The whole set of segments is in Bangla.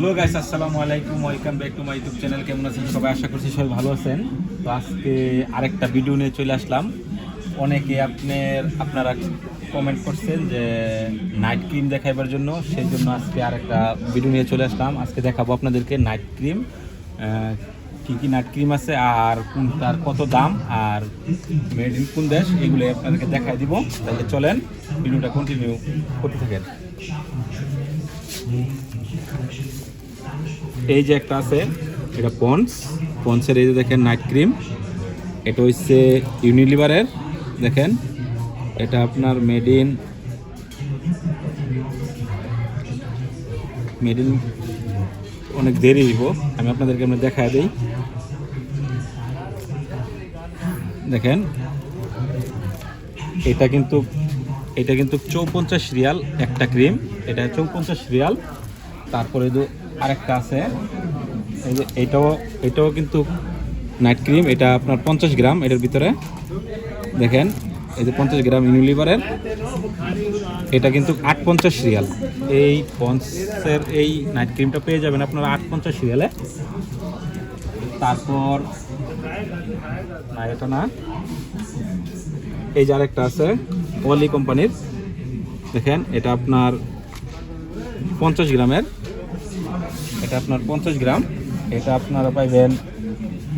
হ্যালো গাইস আসসালামু আলাইকুম welcome back to my YouTube channel কেমন আছেন? সবাই আশা করছি সবাই ভালো আছেন। তো আজকে আরেকটা ভিডিও নিয়ে চলে আসলাম। অনেকে আপনার, আপনারা কমেন্ট করছেন যে নাইট ক্রিম দেখাইবার জন্য। সেই জন্য আজকে আরেকটা ভিডিও নিয়ে চলে আসলাম। আজকে দেখাবো আপনাদেরকে নাইট ক্রিম কী কী নাইট ক্রিম আছে আর কোন তার কত দাম আর মেড ইন কোন দেশ, এগুলো আপনাদেরকে দেখাই দিব। তাহলে চলেন ভিডিওটা কন্টিনিউ করতে থাকেন। এই যে একটা আছে, এটা পন্স। পন্সের এই যে দেখেন নাইট ক্রিম। এটা হচ্ছে ইউনিলিভারের, দেখেন। এটা আপনার মেড ইন মেড ইন অনেক দেরি হইব। আমি আপনাদেরকে আমরা দেখায় দিই। দেখেন। এটা কিন্তু এটা কিন্তু চৌপঞ্চাশ রিয়াল একটা ক্রিম। এটা চৌপঞ্চাশ রিয়াল। তারপরে আরেকটা আছে। এই যে এটাও এটাও কিন্তু নাইট ক্রিম এটা আপনার পঞ্চাশ গ্রাম এটার ভিতরে। দেখেন, এই যে পঞ্চাশ গ্রাম ইউনিলিভারের এটা কিন্তু আট পঞ্চাশ রিয়াল। এই পঞ্চের এই নাইট ক্রিমটা পেয়ে যাবেন আপনারা আট পঞ্চাশ রিয়ালে। তারপর না এটা না এই যে আরেকটা আছে ওয়ালি কোম্পানির দেখেন, এটা আপনার পঞ্চাশ গ্রামের। এটা আপনার পঞ্চাশ গ্রাম। এটা আপনারা পাইবেন,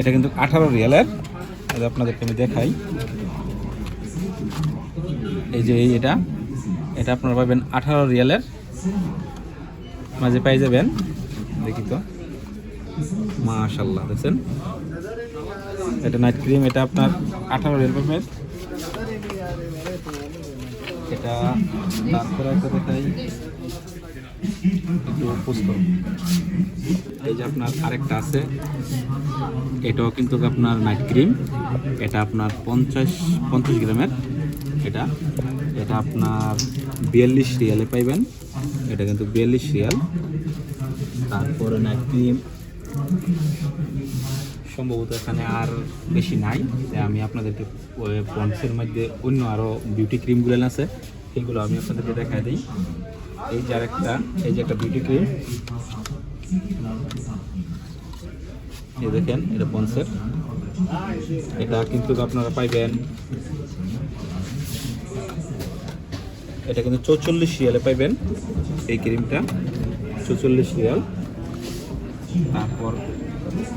এটা কিন্তু আঠারো রিয়ালের। এটা আপনাদেরকে আমি দেখাই। এই যে এই এটা এটা আপনারা পাবেন আঠারো রিয়ালের। মাঝে পাই যাবেন। দেখি তো। মাশাল্লাহ দেখছেন? এটা নাইট ক্রিম, এটা আপনার আঠারো রিয়াল পাবেন। এটা তারপরে একটা দেখাই। এই যে আপনার আরেকটা আছে, এটাও কিন্তু আপনার নাইট ক্রিম এটা আপনার পঞ্চাশ পঞ্চাশ গ্রামের। এটা এটা আপনার বিয়াল্লিশ রিয়ালে পাইবেন। এটা কিন্তু বিয়াল্লিশ রিয়াল। তারপরে নাইট ক্রিম সম্ভবত এখানে আর বেশি নাই। আমি আপনাদেরকে পন্সের মধ্যে অন্য আরও বিউটি ক্রিমগুলো আছে, সেগুলো আমি আপনাদেরকে দেখাই দিই। এই যে আরেকটা, এই যে একটা বিউটি ক্রিম এই দেখেন, এটা পন্সের এটা কিন্তু আপনারা পাইবেন, এটা কিন্তু চৌচল্লিশ রিয়ালে পাইবেন, এই ক্রিমটা চৌচল্লিশ রিয়াল। তারপর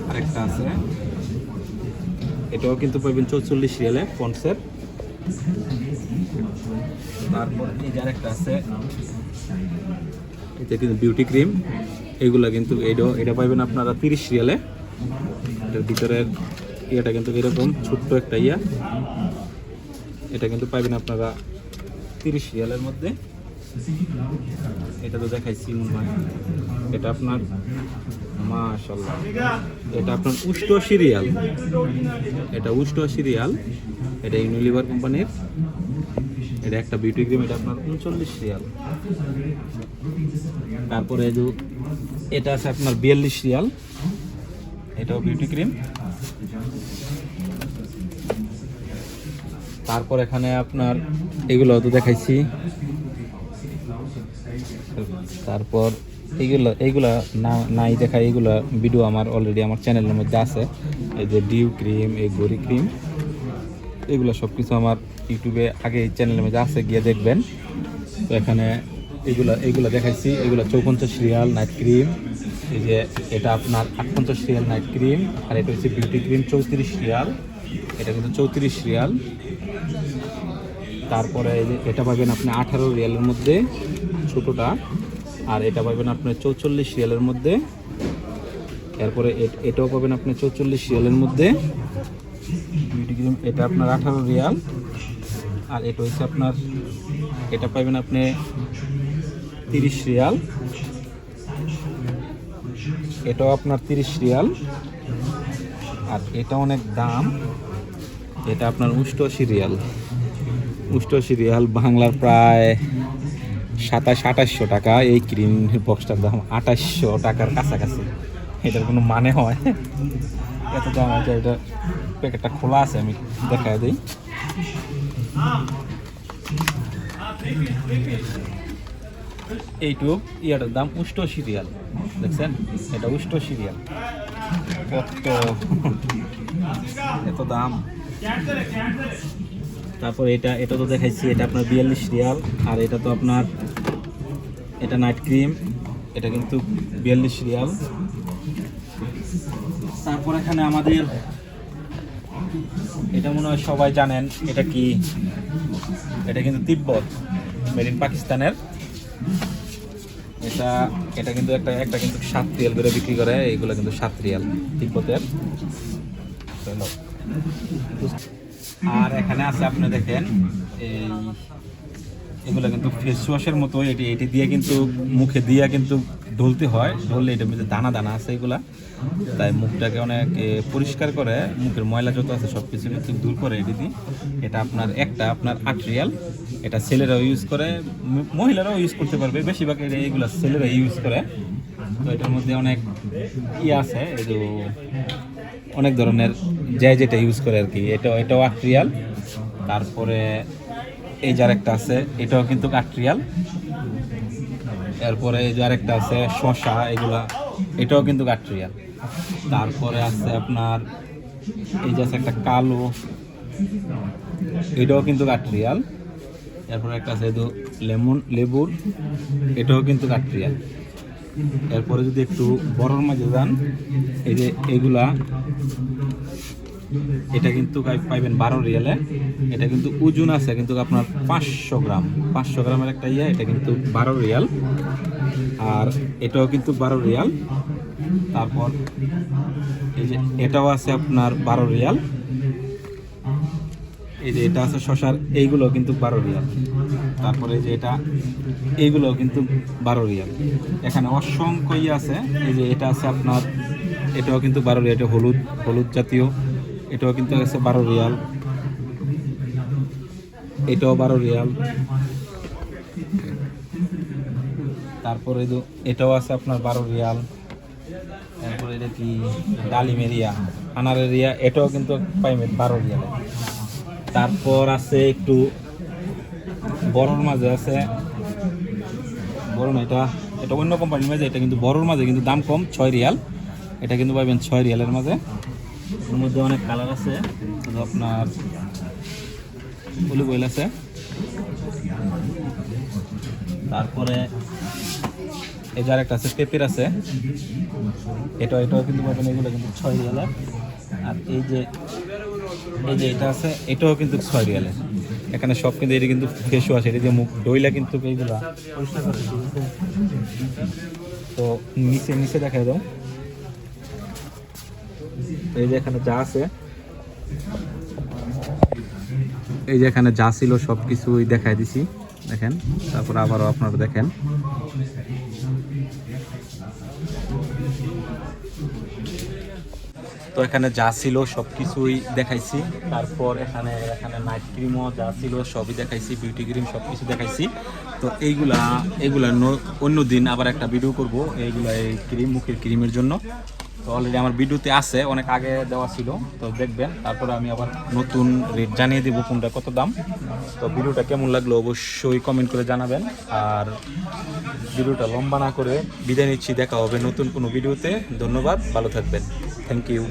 আরেকটা আছে, এটাও কিন্তু পাইবেন চৌচল্লিশ রিয়ালে পন্সের তারপর এই যে আরেকটা আছে এটা কিন্তু বিউটি ক্রিম এগুলো কিন্তু এটাও এটা পাইবেন আপনারা তিরিশ রিয়ালে। এটার ভিতরের ইয়েটা কিন্তু এরকম ছোট্ট একটা ইয়া। এটা কিন্তু পাইবেন আপনারা তিরিশ রিয়ালের মধ্যে। এটা তো দেখাইছি এটা আপনার মাশাল্লাহ এটা আপনার উষ্ট সিরিয়াল এটা উষ্ট সিরিয়াল এটা ইউনিলিভার কোম্পানির এটা একটা বিউটি ক্রিম এটা আপনার উনচল্লিশ রিয়াল। তারপরে এটা আছে আপনার বিয়াল্লিশ রিয়াল। এটাও বিউটি ক্রিম তারপর এখানে আপনার, এগুলো তো দেখাইছি। তারপর এইগুলো এইগুলা না, নাই দেখা এইগুলো ভিডিও আমার অলরেডি আমার চ্যানেলের মধ্যে আছে। এই যে ডিউ ক্রিম এই গরি ক্রিম এগুলো সব কিছু আমার ইউটিউবে আগে এই চ্যানেলের মধ্যে আছে, গিয়ে দেখবেন। তো এখানে এগুলো এইগুলো দেখাইছি। এগুলো চৌপঞ্চাশ রিয়াল নাইট ক্রিম এই যে এটা আপনার আটপঞ্চাশ রিয়াল নাইট ক্রিম আর এটা হচ্ছে বিউটি ক্রিম চৌত্রিশ রিয়াল। এটা কিন্তু চৌত্রিশ রিয়াল। তারপরে এই যে এটা পাবেন আপনি আঠারো রিয়ালের মধ্যে, ছোটোটা। আর এটা পাবেন আপনার চৌচল্লিশ রিয়ালের মধ্যে। এরপরে এটাও পাবেন আপনি চৌচল্লিশ রিয়ালের মধ্যে। বিউটি ক্রিম এটা আপনার আঠারো রিয়াল। আর এটা হচ্ছে আপনার, এটা পাবেন আপনি তিরিশ রিয়াল। এটাও আপনার তিরিশ রিয়াল। আর এটা অনেক দাম। এটা আপনার উষ্টআশি রিয়াল। উষ্টআশি রিয়াল বাংলার প্রায় সাতাশ, আঠাশশো টাকা। এই ক্রিম বক্সটার দাম আঠাশশো টাকার কাছাকাছি। এটার কোনো মানে হয়? এত দাম আছে এটা। প্যাকেটটা খোলা আছে, আমি দেখা দিই। এইটুক ইয়াটার দাম উষ্ট সিরিয়াল, দেখছেন? এটা উষ্ট সিরিয়াল। কত? এত দাম। তারপর এটা এটা তো দেখাইছি, এটা আপনার বিয়াল্লিশ রিয়াল, আর এটা তো আপনার, এটা নাইট ক্রিম, এটা কিন্তু বিয়াল্লিশ রিয়াল। তারপর এখানে আমাদের এটা মনে হয় সবাই জানেন, এটা কি? এটা কিন্তু তিব্বত মেড ইন পাকিস্তানের। এটা এটা কিন্তু একটা একটা কিন্তু সাত রিয়াল করে বিক্রি করে এইগুলো কিন্তু সাত রিয়াল তিব্বতের। আর এখানে আছে আপনি দেখেন, এই এগুলো কিন্তু ফেস ওয়াশের মতো এটি এটি দিয়ে কিন্তু মুখে দিয়ে কিন্তু ঢলতে হয়। ঢললে এটার মধ্যে দানা দানা আছে এগুলা। তাই মুখটাকে অনেক পরিষ্কার করে, মুখের ময়লা যত আছে সব কিছু কিন্তু দূর করে এটি দিয়ে। এটা আপনার একটা, আপনার আট রিয়াল এটা ছেলেরাও ইউজ করে মহিলারাও ইউজ করতে পারবে। বেশিরভাগ এটা এইগুলো ছেলেরা ইউজ করে। তো এটার মধ্যে অনেক ই আছে, এই অনেক ধরনের যে যেটা ইউজ করে আর কি এটা এটাও আট রিয়াল তারপরে এই যার একটা আছে, এটাও কিন্তু আট এরপরে এই যে আরেকটা আছে শশা এগুলা, এটাও কিন্তু আট তারপরে আছে আপনার, এই যে আছে একটা কালো, এটাও কিন্তু আট এরপরে একটা আছে লেমন, লেবুর, এটাও কিন্তু আট এরপরে যদি একটু বড়র মাঝে যান, এই যে এগুলা এটা কিন্তু পাই- পাইবেন বারো রিয়ালে। এটা কিন্তু ওজন আছে, কিন্তু আপনার পাঁচশো গ্রাম। পাঁচশো গ্রামের একটা ইয়ে এটা কিন্তু বারো রিয়াল। আর এটাও কিন্তু বারো রিয়াল। তারপর এই যে এটাও আছে আপনার বারো রিয়াল। এই যে এটা আছে শশার এইগুলো কিন্তু বারো রিয়াল। তারপরে যে এটা এইগুলো কিন্তু বারো রিয়াল। এখানে অসংখ্য ইয়ে আছে। এই যে এটা আছে আপনার, এটাও কিন্তু বারো রিয়াল। এটা হলুদ হলুদ জাতীয়। এটাও কিন্তু আছে বারো রিয়াল। এটাও বারো রিয়াল। তারপরে এটাও আছে আপনার বারো রিয়াল। তারপরে এটা কি? ডালিমের রিয়া আনারের রিয়া এটাও কিন্তু পাইবেন বারো রিয়ালে। তারপর আছে একটু বড়র মাঝে আছে, বড় না, এটা এটা অন্য কোম্পানির মাঝে, এটা কিন্তু বড়র মাঝে, কিন্তু দাম কম, ছয় রিয়াল। এটা কিন্তু পাইবেন ছয় রিয়ালের মাঝে। এর মধ্যে অনেক কালার আছে। আপনার অলিভ অয়েল আছে। তারপরে এই যার একটা আছে পেঁপের আছে। এটা এটাও কিন্তু পাবেন এগুলো কিন্তু ছয় রিয়ালের। আর এই যে এই যে এটা আছে, এটাও কিন্তু ছয় রিয়ালের। এখানে সব কিন্তু এটা কিন্তু ফেস ওয়াশ এটা যে মুখ দইলা কিন্তু এইগুলা তো নিচে নিচে দেখা দাও। এই যে এখানে যা আছে, এই যে এখানে যা ছিল সব কিছুই দেখাই দিছি। দেখেন, তারপর আবারও আপনারা দেখেন। তো এখানে যা ছিল সব কিছুই দেখাইছি। তারপর এখানে এখানে নাইট ক্রিমও যা ছিল সবই দেখাইছি বিউটি ক্রিম সব কিছু দেখাইছি। তো এইগুলা এইগুলা অন্য দিন আবার একটা ভিডিও করব, এইগুলা এই ক্রিম মুখের ক্রিমের জন্য। তো অলরেডি আমার ভিডিওতে আছে, অনেক আগে দেওয়া ছিল, তো দেখবেন, তারপরে আমি আবার নতুন রেট জানিয়ে দেবো কোনটা কত দাম। তো ভিডিওটা কেমন লাগল অবশ্যই কমেন্ট করে জানাবেন। আর ভিডিওটা লম্বা না করে বিদায় নিচ্ছি, দেখা হবে নতুন কোনো ভিডিওতে। ধন্যবাদ, ভালো থাকবেন। Thank you